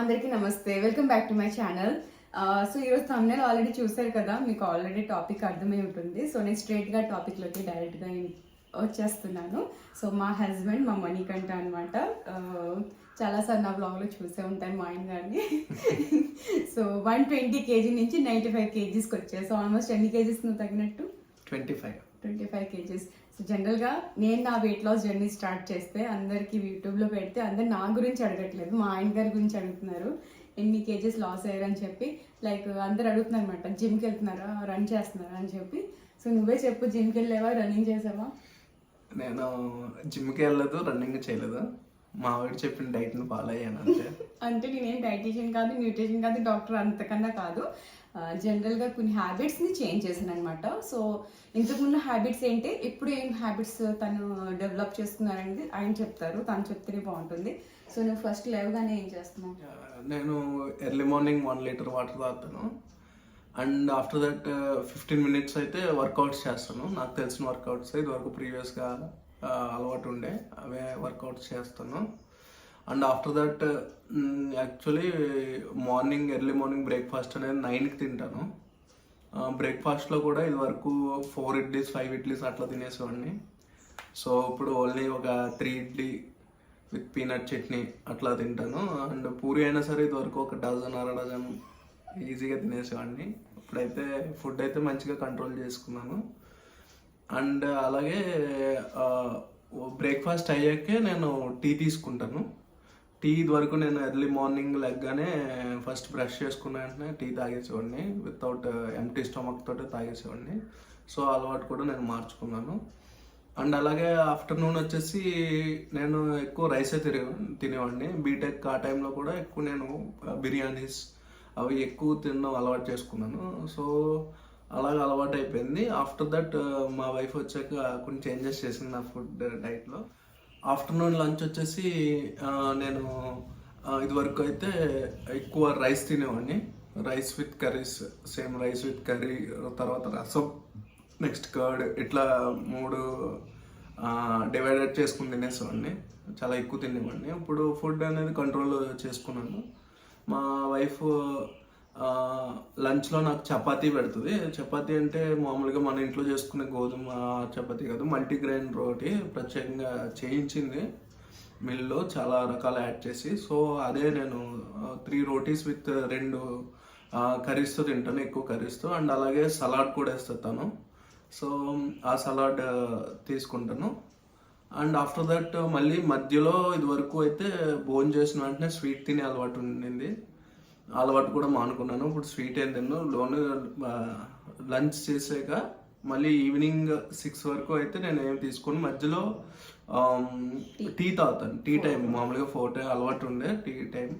అందరికీ నమస్తే. Welcome back to my channel so ఈరోజు తమ్నేల్ ఆల్రెడీ చూసారు కదా? మీకు ఆల్రెడీ టాపిక్ అర్థమై ఉంటుంది. సో నేను స్ట్రైట్గా టాపిక్లోకి డైరెక్ట్గా వచ్చేస్తున్నాను. సో మా హస్బెండ్ మా మణికంఠ అనమాట uh, చాలాసార్లు నా బ్లాగ్లో చూసే ఉంటాను మా ఆయన గారిని. సో వన్ ట్వంటీ కేజీ నుంచి నైంటీ ఫైవ్ కేజీస్కి వచ్చాయి. సో ఆల్మోస్ట్ ఎన్ని కేజీస్ తగినట్టు twenty five twenty five KGs. So జనరల్గా నేను నా వెయిట్ లాస్ జర్నీ స్టార్ట్ చేస్తే అందరికి యూట్యూబ్లో పెడితే అందరు నా గురించి అడగట్లేదు మా ఆయన గారి గురించి అడుగుతున్నారు. ఎన్ని కేజెస్ లాస్ అయ్యారని చెప్పి లైక్ అందరు అడుగుతున్నారు అనమాట జిమ్కి వెళ్తున్నారా రన్ చేస్తున్నారా అని చెప్పి. సో నువ్వే చెప్పు జిమ్కి వెళ్ళావా రన్నింగ్ చేసావా? నేను జిమ్కి వెళ్ళలేదు రన్నింగ్ చేయలేదు. మా వాడు చెప్పిన డైట్ని ఫాలో అయ్యాను అంతే. అంటే నేనేం డైటీషియన్ కాదు న్యూట్రిషన్ కాదు డాక్టర్ అంతకన్నా కాదు. జనరల్గా కొన్ని హ్యాబిట్స్ని చేంజ్ చేశాను అనమాట సో ఇంతకుముందు హ్యాబిట్స్ ఏంటి? ఇప్పుడు ఏం హ్యాబిట్స్ తను డెవలప్ చేస్తున్నారనేది ఆయన చెప్తారు. తను చెప్తేనే బాగుంటుంది. సో నువ్వు ఫస్ట్ లేవగానే ఏం చేస్తున్నావు? నేను early morning one litre water తాగుతాను. And after that fifteen minutes అయితే వర్కౌట్స్ చేస్తాను. నాకు తెలిసిన వర్కౌట్స్ ఇది వరకు ప్రీవియస్గా అలవాటు ఉండే అవే వర్కౌట్స్ చేస్తాను. And after that actually morning early morning breakfast అనేది నైన్కి తింటాను. బ్రేక్ఫాస్ట్లో కూడా ఇది వరకు ఫోర్ ఇడ్లీస్ ఫైవ్ ఇడ్లీస్ అట్లా తినేసేవాడిని. సో ఇప్పుడు ఓన్లీ ఒక three idli with peanut chutney అట్లా తింటాను. అండ్ పూరి అయినా సరే ఇది వరకు ఒక డజన్ అర డజన్ ఈజీగా తినేసేవాడిని. ఇప్పుడైతే ఫుడ్ అయితే మంచిగా కంట్రోల్ చేసుకున్నాను. అండ్ అలాగే బ్రేక్ఫాస్ట్ అయ్యాకే నేను టీ తీసుకుంటాను. టీ వరకు నేను ఎర్లీ మార్నింగ్ లెగ్గానే ఫస్ట్ బ్రష్ చేసుకున్న వెంటనే టీ తాగేసేవాడిని వితౌట్ ఎంటీ స్టమక్ తోటి తాగేసేవాడిని. సో అలవాటు కూడా నేను మార్చుకున్నాను. అండ్ అలాగే ఆఫ్టర్నూన్ వచ్చేసి నేను ఎక్కువ రైసే తినే తినేవాడిని. బీటెక్ ఆ టైంలో కూడా ఎక్కువ నేను బిర్యానీస్ అవి ఎక్కువ తినడం అలవాటు చేసుకున్నాను. సో అలాగ అలవాటు అయిపోయింది. ఆఫ్టర్ దట్ మా వైఫ్ వచ్చాక కొన్ని చేంజెస్ చేసింది నా ఫుడ్ డైట్లో. ఆఫ్టర్నూన్ లంచ్ వచ్చేసి నేను ఇదివరకు అయితే ఎక్కువ రైస్ తినేవాడిని. Rice with curries same rice with curry తర్వాత రసం నెక్స్ట్ కర్డ్ ఇట్లా మూడు డివైడెడ్ చేసుకుని తినేసేవాడిని. చాలా ఎక్కువ తినేవాడిని. ఇప్పుడు ఫుడ్ అనేది కంట్రోల్ చేసుకున్నాను. మా వైఫ్ లంచ్లో నాకు చపాతీ పెడుతుంది. చపాతీ అంటే మామూలుగా మన ఇంట్లో చేసుకునే గోధుమ చపాతీ కాదు మల్టీగ్రెయిన్ రోటి ప్రత్యేకంగా చేయించింది. మిల్లో చాలా రకాలు యాడ్ చేసి సో అదే నేను త్రీ రోటీస్ విత్ రెండు కర్రీస్తో తింటాను ఎక్కువ కర్రీస్తో. అండ్ అలాగే సలాడ్ కూడా వేస్తాను సో ఆ సలాడ్ తీసుకుంటాను. అండ్ ఆఫ్టర్ దట్ మళ్ళీ మధ్యలో ఇది వరకు అయితే భోజనం చేసిన వెంటనే స్వీట్ తినే అలవాటు ఉండింది. అలవాటు కూడా మానుకున్నాను. ఇప్పుడు స్వీట్ ఏం తిన్ను. లోన్ లంచ్ చేసాక మళ్ళీ ఈవినింగ్ సిక్స్ వరకు అయితే నేను ఏం తీసుకొని మధ్యలో టీ. తాగుతాను. టీ టైం మామూలుగా ఫోర్ టైం అలవాటు ఉండే టీ టైం.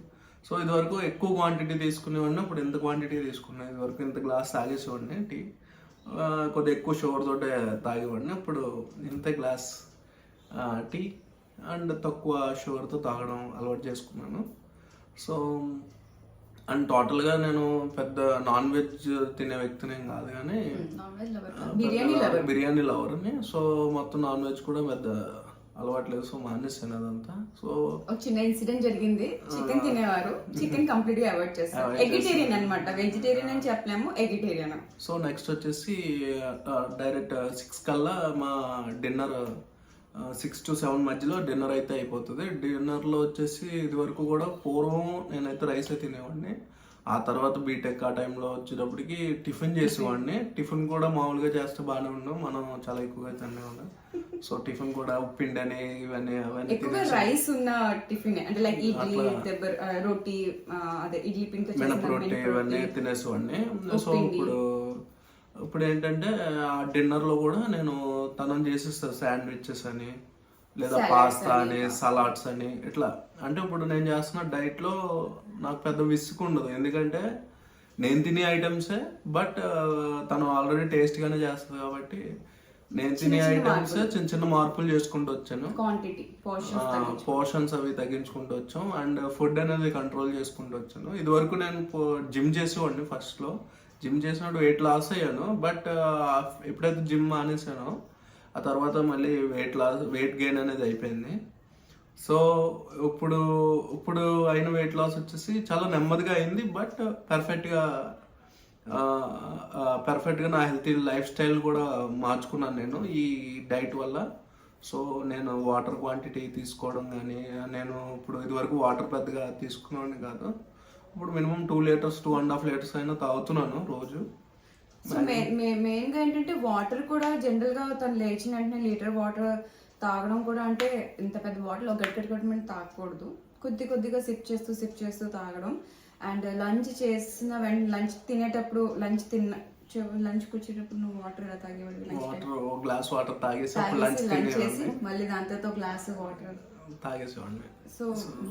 సో ఇదివరకు ఎక్కువ క్వాంటిటీ తీసుకునేవాడిని. ఇప్పుడు ఎంత క్వాంటిటీ తీసుకున్నా ఇదివరకు ఇంత గ్లాస్ తాగేసేవాడిని టీ. కొద్దిగా ఎక్కువ షుగర్ తోటే తాగేవాడిని. ఇప్పుడు ఇంత గ్లాస్ టీ అండ్ తక్కువ షుగర్తో తాగడం అలవాటు చేసుకున్నాను. సో అండ్ టోటల్గా నేను పెద్ద నాన్ వెజ్ తినే వ్యక్తిని కాదు కానీ బిర్యానీ లవర్ని సో మొత్తం నాన్ వెజ్ కూడా పెద్ద అలవాట్లేదు సో మానేసాను అదంతా. సో ఒక చిన్న ఇన్సిడెంట్ జరిగింది. చికెన్ తినేవారు. చికెన్ కంప్లీట్గా అవాయిడ్ చేస్తారు. ఎగిటేరియన్ అనమాట వెజిటేరియన్ అని చెప్పలేము. ఎగిటేరియన్ సో నెక్స్ట్ వచ్చేసి డైరెక్ట్ సిక్స్ కల్లా మా డిన్నర్ సిక్స్ టు సెవెన్ మధ్యలో డిన్నర్ అయితే అయిపోతుంది డిన్నర్లో వచ్చేసి ఇది వరకు కూడా పూర్వం నేనైతే రైస్ తినేవాడిని ఆ తర్వాత బీటెక్ ఆ టైంలో వచ్చేటప్పటికి టిఫిన్ చేసేవాడిని టిఫిన్ కూడా మామూలుగా చేస్తే బాగానే ఉన్నాం మనం చాలా ఎక్కువగా తినేవాళ్ళం సో టిఫిన్ కూడా ఉప్పిండి అని ఇవన్నీ అవన్నీ రైస్ ఉన్న టిఫిన్ అంటే లైక్ ఇడ్లీ అట్లా. దెబ్బ రోటీ అదే ఇడ్లీ మినప ఇవన్నీ. తినేసేవాడిని సో. ఇప్పుడు ఇప్పుడు ఏంటంటే ఆ డిన్నర్లో కూడా నేను తనం చేసేస్తాను శాండ్విచెస్ అని లేదా పాస్తా అని. సలాడ్స్ అని ఇట్లా. అంటే ఇప్పుడు నేను చేస్తున్న డైట్లో నాకు పెద్ద విసుగు ఉండదు. ఎందుకంటే నేను తినే ఐటమ్సే బట్ తను ఆల్రెడీ టేస్ట్ గానే చేస్తుంది కాబట్టి నేను తినే ఐటమ్స్ చిన్న చిన్న మార్పులు చేసుకుంటూ వచ్చాను. పోర్షన్స్ అవి తగ్గించుకుంటూ వచ్చాం. అండ్ ఫుడ్ అనేది కంట్రోల్ చేసుకుంటూ వచ్చాను. ఇది వరకు నేను జిమ్ చేసేవాడిని ఫస్ట్లో. జిమ్ చేసినప్పుడు వెయిట్ లాస్ అయ్యాను. బట్ ఎప్పుడైతే జిమ్ మానేసానో ఆ తర్వాత మళ్ళీ వెయిట్ లాస్ వెయిట్ గెయిన్ అనేది అయిపోయింది. సో ఇప్పుడు ఇప్పుడు అయిన వెయిట్ లాస్ వచ్చేసి చాలా నెమ్మదిగా అయింది బట్ పర్ఫెక్ట్గా పర్ఫెక్ట్గా నా హెల్తీ లైఫ్ స్టైల్ కూడా మార్చుకున్నాను నేను ఈ డైట్ వల్ల. సో నేను వాటర్ క్వాంటిటీ తీసుకోవడం కానీ నేను ఇప్పుడు ఇదివరకు వాటర్ పెద్దగా తీసుకున్నాను కాదు. ఇప్పుడు minimum two litres two and half litres అయినా తాగుతున్నాను రోజు. సో మెయిన్గా ఏంటంటే వాటర్ కూడా జనరల్గా తను లేచిన వెంటనే లీటర్ వాటర్ తాగడం కూడా అంటే ఇంత పెద్ద బాటిల్ ఒక గట్టి గట్టి తాగకూడదు. కొద్ది కొద్దిగా సిప్ చేస్తూ సిప్ చేస్తూ తాగడం. అండ్ లంచ్ చేసిన వెంటనే లంచ్ తినేటప్పుడు లంచ్ తిన్న లంచ్ కూర్చేటప్పుడు నువ్వు వాటర్ ఎలా తాగేవాడు వాటర్ గ్లాస్ వాటర్ తాగేసి లంచ్ చేసి మళ్ళీ దాంతో గ్లాస్ వాటర్. తాగేసేవాడిని. సో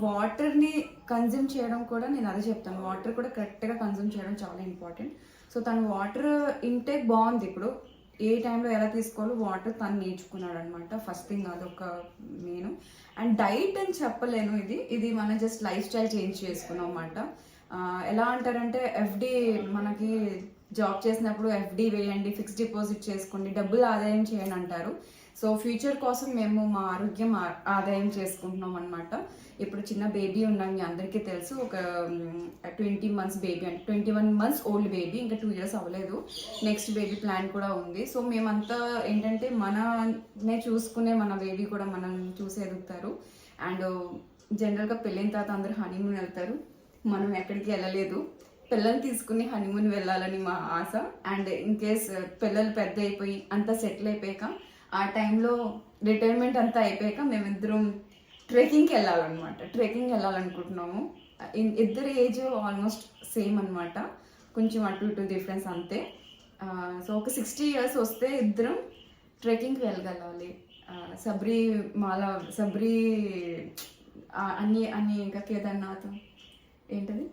వాటర్ని కన్జ్యూమ్ చేయడం కూడా నేను అదే చెప్తాను. వాటర్ కూడా కరెక్ట్గా కన్జ్యూమ్ చేయడం చాలా ఇంపార్టెంట్. సో తను వాటర్ ఇంటేక్ బాగుంది ఇప్పుడు. ఏ టైంలో ఎలా తీసుకోవాలో వాటర్ తను నేర్చుకున్నాడు అనమాట ఫస్ట్ థింగ్ అదొక నేను. అండ్ డైట్ అని చెప్పలేను ఇది. ఇది మనం జస్ట్ లైఫ్ స్టైల్ చేంజ్ చేసుకున్నాం అనమాట ఎలా అంటారంటే ఎఫ్డి మనకి జాబ్ చేసినప్పుడు ఎఫ్డి వేయండి ఫిక్స్డ్ డిపాజిట్ చేసుకోండి డబ్బులు ఆదాయం చేయండి అంటారు. సో ఫ్యూచర్ కోసం మేము మా ఆరోగ్యం ఆ- ఆదాయం చేసుకుంటున్నాం అనమాట ఇప్పుడు చిన్న బేబీ ఉన్నాం మీ అందరికీ తెలుసు. ఒక ట్వంటీ మంత్స్ బేబీ అంటే twenty one months old baby ఇంకా టూ ఇయర్స్ అవ్వలేదు. నెక్స్ట్ బేబీ ప్లాన్ కూడా ఉంది. సో మేమంతా ఏంటంటే మననే చూసుకునే మన బేబీ కూడా మనం చూసి ఎదుగుతారు. అండ్ జనరల్గా పెళ్ళైన తర్వాత అందరూ హనీమూన్ వెళ్తారు. మనం ఎక్కడికి వెళ్ళలేదు. పిల్లల్ని తీసుకుని హనీమూన్ వెళ్ళాలని మా ఆశ. అండ్ ఇన్ కేస్ పిల్లలు పెద్ద అయిపోయి అంతా సెటిల్ అయిపోయాక ఆ టైంలో రిటైర్మెంట్ అంతా అయిపోయాక మేమిద్దరం ట్రెక్కింగ్కి వెళ్ళాలన్నమాట. ట్రెక్కింగ్ వెళ్ళాలనుకుంటున్నాము. ఇద్దరు ఏజ్ ఆల్మోస్ట్ సేమ్ అన్నమాట. కొంచెం అటు ఇటు డిఫరెన్స్ అంతే. సో ఒక సిక్స్టీ ఇయర్స్ వస్తే ఇద్దరం ట్రెక్కింగ్కి వెళ్ళగలాలి సబ్రీ మాల సబ్రీ అన్ని అన్ని ఇంకా కేదార్నాథ్ ఏంటది?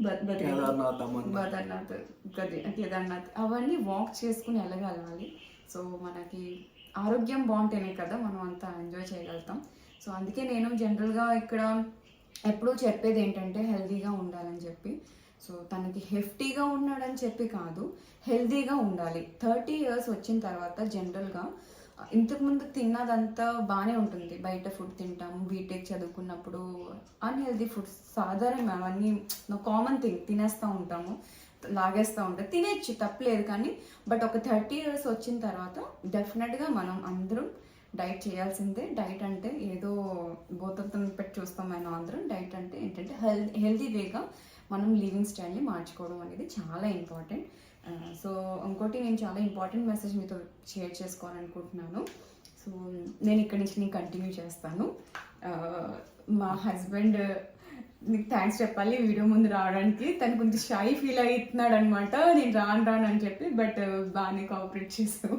బదర్నాథ్ గది కేదార్నాథ్ అవన్నీ వాక్ చేసుకుని వెళ్ళగలగాలి. సో మనకి ఆరోగ్యం బాగుంటేనే కదా మనం అంతా ఎంజాయ్ చేయగలుగుతాం. సో అందుకే నేను జనరల్గా ఇక్కడ ఎప్పుడూ చెప్పేది ఏంటంటే హెల్తీగా ఉండాలని చెప్పి. సో తనకి హెఫ్టీగా ఉన్నాడని చెప్పి కాదు హెల్తీగా ఉండాలి. థర్టీ ఇయర్స్ వచ్చిన తర్వాత జనరల్గా ఇంతకుముందు తిన్నదంతా బాగానే ఉంటుంది. బయట ఫుడ్ తింటాము బీటెక్ చదువుకున్నప్పుడు అన్హెల్దీ ఫుడ్స్ సాధారణ అవన్నీ కామన్ థింగ్ తినేస్తూ ఉంటాము. లాగేస్తూ ఉంటుంది తినేచ్చు తప్పలేదు కానీ బట్ ఒక థర్టీ ఇయర్స్ వచ్చిన తర్వాత డెఫినెట్గా మనం అందరం డైట్ చేయాల్సిందే. డైట్ అంటే ఏదో బోతత్వం పెట్టి చూస్తాం మనం అందరం. డైట్ అంటే ఏంటంటే హెల్ హెల్తీ వేగా మనం లివింగ్ స్టైల్ని మార్చుకోవడం అనేది చాలా ఇంపార్టెంట్. సో ఇంకోటి నేను చాలా ఇంపార్టెంట్ మెసేజ్ మీతో షేర్ చేసుకోవాలనుకుంటున్నాను. సో నేను ఇక్కడి నుంచి నేను కంటిన్యూ చేస్తాను. మా హస్బెండ్ నీకు థ్యాంక్స్ చెప్పాలి వీడియో ముందు రావడానికి. తను కొంచెం షై ఫీల్ అవుతున్నాడు అనమాట నేను రాను రాను అని చెప్పి బట్ uh, బాగానే కోఆపరేట్ చేసావు.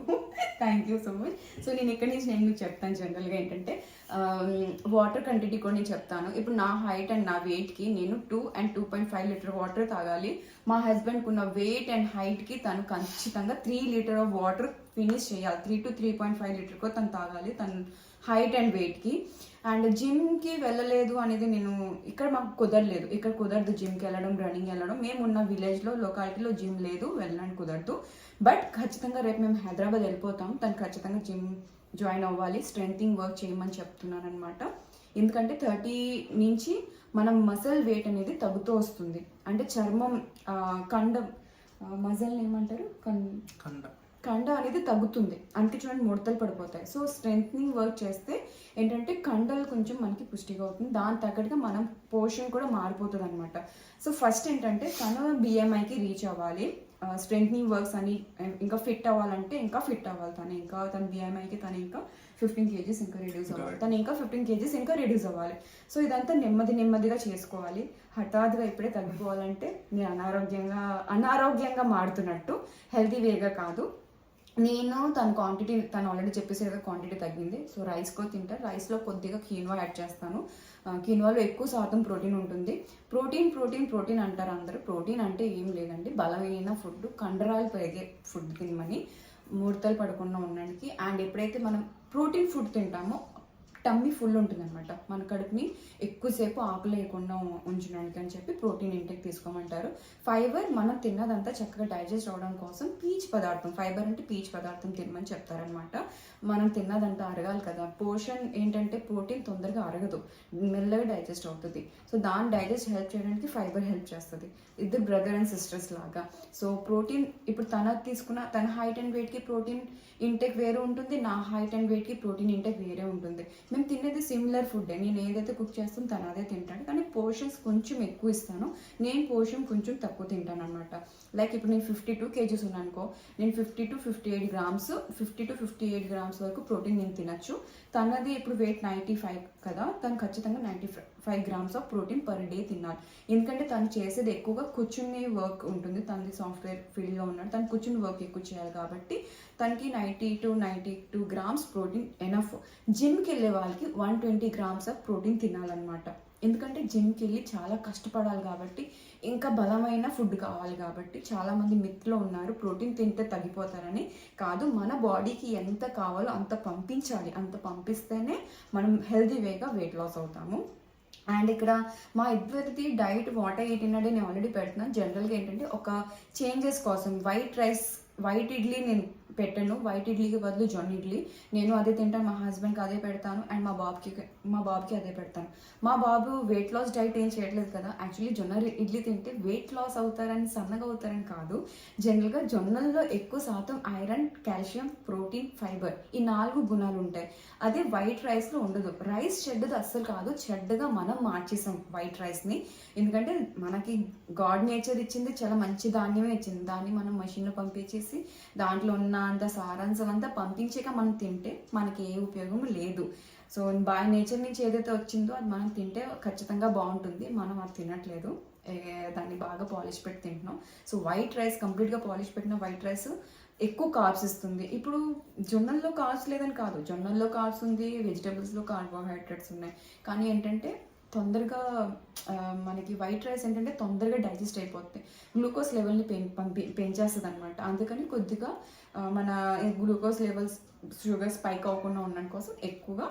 Thank you so much so నేను ఇక్కడి నుంచి నేను మీకు చెప్తాను జనరల్గా ఏంటంటే um, వాటర్ కంటెంట్ కూడా నేను చెప్తాను. ఇప్పుడు నా హైట్ అండ్ నా వెయిట్కి నేను two and two point five litre water తాగాలి. మా హస్బెండ్కి ఉన్న వెయిట్ అండ్ హైట్కి తను ఖచ్చితంగా three litre of water finish చేయాలి. Three to three point five లీటర్కో తను తాగాలి తను హైట్ అండ్ వెయిట్కి అండ్ జిమ్కి వెళ్ళలేదు అనేది నేను ఇక్కడ మాకు కుదరలేదు. ఇక్కడ కుదరదు జిమ్కి వెళ్ళడం రన్నింగ్ వెళ్ళడం. మేము ఉన్న విలేజ్లో లొకాలిటీలో జిమ్ లేదు వెళ్ళడానికి కుదరదు. బట్ ఖచ్చితంగా రేపు మేము హైదరాబాద్ వెళ్ళిపోతాం. తను ఖచ్చితంగా జిమ్ జాయిన్ అవ్వాలి స్ట్రెంథింగ్ వర్క్ చేయమని చెప్తున్నాను అనమాట ఎందుకంటే థర్టీ నుంచి మనం మసల్ వెయిట్ అనేది తగ్గుతూ వస్తుంది. అంటే చర్మం కండ మజల్ని ఏమంటారు? కండ. కండ అనేది తగ్గుతుంది. అందుకే చూడండి ముడతలు పడిపోతాయి. సో స్ట్రెంగ్త్నింగ్ వర్క్ చేస్తే ఏంటంటే కండలు కొంచెం మనకి పుష్టిగా అవుతుంది. దాని తగ్గట్టుగా మనం పోర్షన్ కూడా మారిపోతుంది అనమాట సో ఫస్ట్ ఏంటంటే తను బిఎంఐకి రీచ్ అవ్వాలి. స్ట్రెంగ్త్నింగ్ వర్క్స్ అని ఇంకా ఫిట్ అవ్వాలంటే ఇంకా ఫిట్ అవ్వాలి. తను ఇంకా తన బిఎంఐకి తను ఇంకా ఫిఫ్టీన్ కేజీస్ ఇంకా రెడ్యూస్ అవ్వాలి. తను ఇంకా ఫిఫ్టీన్ కేజీస్ ఇంకా రెడ్యూస్ అవ్వాలి. సో ఇదంతా నెమ్మది నెమ్మదిగా చేసుకోవాలి. హఠాత్తుగా ఇప్పుడే తగ్గిపోవాలంటే నేను అనారోగ్యంగా అనారోగ్యంగా మారుతున్నట్టు హెల్తీ వేగా కాదు. నేను తన క్వాంటిటీ తను ఆల్రెడీ చెప్పేసి కదా క్వాంటిటీ తగ్గింది. సో రైస్ కూడా తింటారు రైస్లో కొద్దిగా కీన్వా యాడ్ చేస్తాను. కీన్వాలో ఎక్కువ శాతం ప్రోటీన్ ఉంటుంది. ప్రోటీన్ ప్రోటీన్ ప్రోటీన్ అంటారు అందరూ. ప్రోటీన్ అంటే ఏం లేదండి. బలమైన ఫుడ్ కండరాలు పెరిగే ఫుడ్ తినమని ముడతలు పడకుండా ఉండడానికి. అండ్ ఎప్పుడైతే మనం ప్రోటీన్ ఫుడ్ తింటామో టమ్మీ ఫుల్ ఉంటుంది అనమాట మన కడుపుని ఎక్కువసేపు ఆకలి లేకుండా ఉంచడానికి అని చెప్పి ప్రోటీన్ ఇంటెక్ తీసుకోమంటారు. ఫైబర్ మనం తిన్నదంతా చక్కగా డైజెస్ట్ అవడం కోసం పీచ్ పదార్థం ఫైబర్ అంటే పీచ్ పదార్థం తినమని చెప్తారనమాట మనం తిన్నదంతా అరగాలి కదా. పోషన్ ఏంటంటే ప్రోటీన్ తొందరగా అరగదు. మెల్లగా డైజెస్ట్ అవుతుంది. సో దాన్ని డైజెస్ట్ హెల్ప్ చేయడానికి ఫైబర్ హెల్ప్ చేస్తుంది. ఇద్దరు బ్రదర్ అండ్ సిస్టర్స్ లాగా. సో ప్రోటీన్ ఇప్పుడు తన తీసుకున్న తన హైట్ అండ్ వెయిట్కి ప్రోటీన్ ఇంటెక్ వేరే ఉంటుంది. నా హైట్ అండ్ వెయిట్కి ప్రోటీన్ ఇంటెక్ వేరే ఉంటుంది. మేము తినేది సిమిలర్ ఫుడ్ నేను ఏదైతే కుక్ చేస్తాను తను అదే తింటాను కానీ పోర్షన్స్ కొంచెం ఎక్కువ ఇస్తాను. నేను పోర్షన్ కొంచెం తక్కువ తింటాను అనమాట లైక్ ఇప్పుడు నేను ఫిఫ్టీ టూ కేజీస్ ఉన్నానుకో. నేను fifty to fifty eight grams fifty to fifty eight grams వరకు ప్రోటీన్ నేను తినచ్చు. తనది ఇప్పుడు వెయిట్ నైంటీ ఫైవ్ కదా తను ఖచ్చితంగా ninety five grams of protein per day తినాలి ఎందుకంటే తను చేసేది ఎక్కువగా కూర్చుని వర్క్ ఉంటుంది. తనది సాఫ్ట్వేర్ ఫీల్డ్లో ఉన్నాడు. తను కూర్చుని వర్క్ ఎక్కువ చేయాలి కాబట్టి తనకి ninety to ninety two grams protein enough జిమ్కి వెళ్ళే వాళ్ళకి one twenty grams of protein తినాలన్నమాట. ఎందుకంటే జిమ్కి వెళ్ళి చాలా కష్టపడాలి కాబట్టి ఇంకా బలమైన ఫుడ్ కావాలి కాబట్టి చాలామంది మిత్లో ఉన్నారు ప్రోటీన్ తింటే తగ్గిపోతారని. కాదు మన బాడీకి ఎంత కావాలో అంత పంపించాలి. అంత పంపిస్తేనే మనం హెల్తీ వేగా వెయిట్ లాస్ అవుతాము. అండ్ ఇక్కడ మా ఇద్దరిది డైట్ వాటర్ ఎయిటీన్ నేను ఆల్రెడీ పెడుతున్నాను జనరల్గా ఏంటంటే ఒక చేంజెస్ కోసం వైట్ రైస్ వైట్ ఇడ్లీ నేను పెట్టాను. వైట్ ఇడ్లీకి బదులు జొన్న ఇడ్లీ. నేను అదే తింటాను మా హస్బెండ్కి అదే పెడతాను అండ్ మా బాబుకి మా బాబుకి అదే పెడతాను. మా బాబు వెయిట్ లాస్ డైట్ ఏం చేయట్లేదు కదా. యాక్చువల్లీ జొన్న ఇడ్లీ తింటే వెయిట్ లాస్ అవుతారని సన్నగా అవుతారని కాదు. జనరల్గా జొన్నల్లో ఎక్కువ శాతం ఐరన్ కాల్షియం ప్రోటీన్ ఫైబర్ ఈ నాలుగు గుణాలు ఉంటాయి. అదే వైట్ రైస్లో ఉండదు. రైస్ చెడ్డది అస్సలు కాదు. చెడ్డగా మనం మార్చేసాం వైట్ రైస్ని ఎందుకంటే మనకి గాడ్ నేచర్ ఇచ్చింది చాలా మంచి ధాన్యమే ఇచ్చింది. దాన్ని మనం మషిన్లో పంపించేసి దాంట్లో ఉన్న అంత సారాంశం అంతా పంపించాక మనం తింటే మనకి ఏ ఉపయోగం లేదు. సో బై నేచర్ నుంచి ఏదైతే వచ్చిందో అది మనం తింటే ఖచ్చితంగా బాగుంటుంది. మనం అది తినట్లేదు. దాన్ని బాగా పాలిష్ పెట్టి తింటున్నాం. సో వైట్ రైస్ కంప్లీట్గా పాలిష్ పెట్టిన వైట్ రైస్ ఎక్కువ కార్బ్స్ ఇస్తుంది. ఇప్పుడు జొన్నల్లో కార్బ్స్ లేదని కాదు. జొన్నల్లో కార్బ్స్ ఉంది వెజిటబుల్స్లో కార్బోహైడ్రేట్స్ ఉన్నాయి. కానీ ఏంటంటే తొందరగా మనకి వైట్ రైస్ ఏంటంటే తొందరగా డైజెస్ట్ అయిపోతుంది గ్లూకోజ్ లెవెల్ని పెం పంపి పెంచేస్తుంది అనమాట అందుకని కొద్దిగా మన గ్లూకోజ్ లెవెల్స్ షుగర్ స్పైక్ అవ్వకుండా ఉండడం కోసం ఎక్కువగా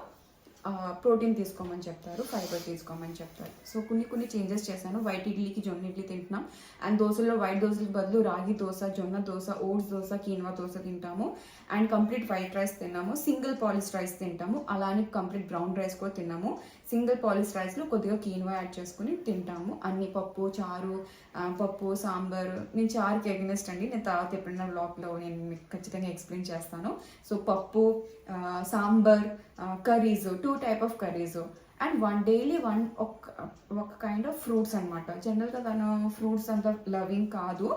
ప్రోటీన్ తీసుకోమని చెప్తారు ఫైబర్ తీసుకోమని చెప్తారు. సో కొన్ని కొన్ని చేంజెస్ చేశాను. వైట్ ఇడ్లీకి జొన్న ఇడ్లీ తింటున్నాం. అండ్ దోశలో వైట్ దోశలకు బదులు రాగి దోశ జొన్న దోశ ఓట్స్ దోశ కీన్వా దోశ తింటాము. అండ్ కంప్లీట్ వైట్ రైస్ తిన్నాము. సింగిల్ పాలిష్ రైస్ తింటాము. అలానే కంప్లీట్ బ్రౌన్ రైస్ కూడా తిన్నాము. సింగిల్ పాలిష్ రైస్లో కొద్దిగా కీన్వా యాడ్ చేసుకుని తింటాము. అన్ని పప్పు చారు పప్పు సాంబార్. నేను చారుకి ఎగ్నెస్ట్ అండి. నేను తర్వాత ఎప్పుడైనా బ్లాగ్లో నేను మీకు ఖచ్చితంగా ఎక్స్ప్లెయిన్ చేస్తాను. సో పప్పు sambar curries two type of curries and one daily one ఒక ఒక కైండ్ ఆఫ్ ఫ్రూట్స్ అనమాట జనరల్గా తను ఫ్రూట్స్ అంత లవింగ్ కాదు.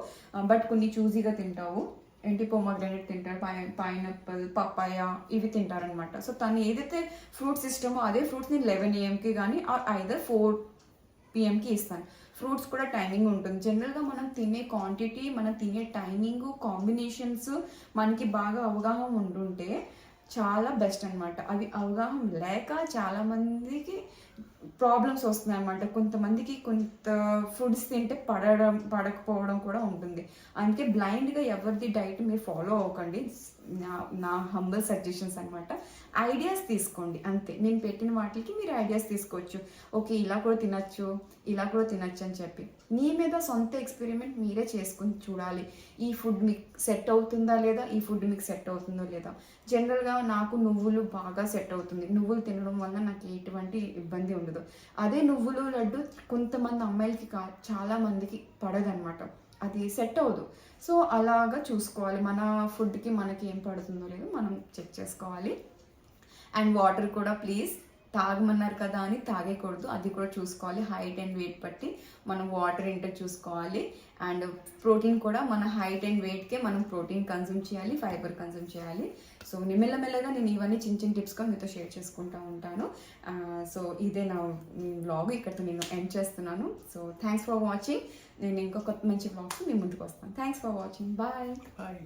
బట్ కొన్ని చూజీగా తింటావు. ఏంటి పొమగ్రానేట్ తింటారు పై పైనాపిల్ పపాయ ఇవి తింటారనమాట సో తను ఏదైతే ఫ్రూట్స్ ఇష్టమో అదే ఫ్రూట్స్ నేను లెవెన్ ఏఎంకి కానీ ఐదర్ ఫోర్ పిఎంకి ఇస్తాను. ఫ్రూట్స్ కూడా టైమింగ్ ఉంటుంది. జనరల్గా మనం తినే క్వాంటిటీ మనం తినే టైమింగ్ కాంబినేషన్స్ మనకి బాగా అవగాహన ఉండుంటే చాలా బెస్ట్ అన్నమాట. అవి అవగాహన లేక చాలామందికి ప్రాబ్లమ్స్ వస్తున్నాయి అన్నమాట కొంతమందికి కొంత ఫుడ్స్ తింటే పడడం పడకపోవడం కూడా ఉంటుంది. అందుకే బ్లైండ్గా ఎవరిది డైట్ మీరు ఫాలో అవ్వకండి. నా నా హంబల్ సజెషన్స్ అనమాట ఐడియాస్ తీసుకోండి. అంతే. నేను పెట్టిన వాటికి మీరు ఐడియాస్ తీసుకోవచ్చు. ఓకే ఇలా కూడా తినచ్చు ఇలా కూడా తినచ్చు అని చెప్పి. మీ మీద సొంత ఎక్స్పెరిమెంట్ మీరే చేసుకుని చూడాలి. ఈ ఫుడ్ మీకు సెట్ అవుతుందా లేదా? ఈ ఫుడ్ మీకు సెట్ అవుతుందో లేదా? జనరల్గా నాకు నువ్వులు బాగా సెట్ అవుతుంది. నువ్వులు తినడం వల్ల నాకు ఎటువంటి ఇబ్బంది ఉండదు. అదే నువ్వులు లడ్డు కొంతమంది అమ్మాయిలకి కా చాలా మందికి పడదనమాట అది సెట్ అవ్వదు. సో అలాగా చూసుకోవాలి. మన ఫుడ్కి మనకి ఏం పడుతుందో లేదో మనం చెక్ చేసుకోవాలి. అండ్ వాటర్ కూడా ప్లీజ్ తాగమన్నారు కదా అని తాగేయకూడదు అది కూడా చూసుకోవాలి. హైట్ అండ్ వెయిట్ బట్టి మనం వాటర్ ఏంటో చూసుకోవాలి. అండ్ ప్రోటీన్ కూడా మన హైట్ అండ్ వెయిట్కే మనం ప్రోటీన్ కన్జ్యూమ్ చేయాలి ఫైబర్ కన్జ్యూమ్ చేయాలి. సో మెల్లమెల్లగా నేను ఇవన్నీ చిన్న చిన్న టిప్స్గా మీతో షేర్ చేసుకుంటూ ఉంటాను. సో ఇదే నా బ్లాగ్ ఇక్కడితో నేను ఎండ్ చేస్తున్నాను. సో థ్యాంక్స్ ఫర్ వాచింగ్ నేను ఇంకొక మంచి బ్లాగ్స్ మీ ముందుకు వస్తాను. Thanks for watching bye bye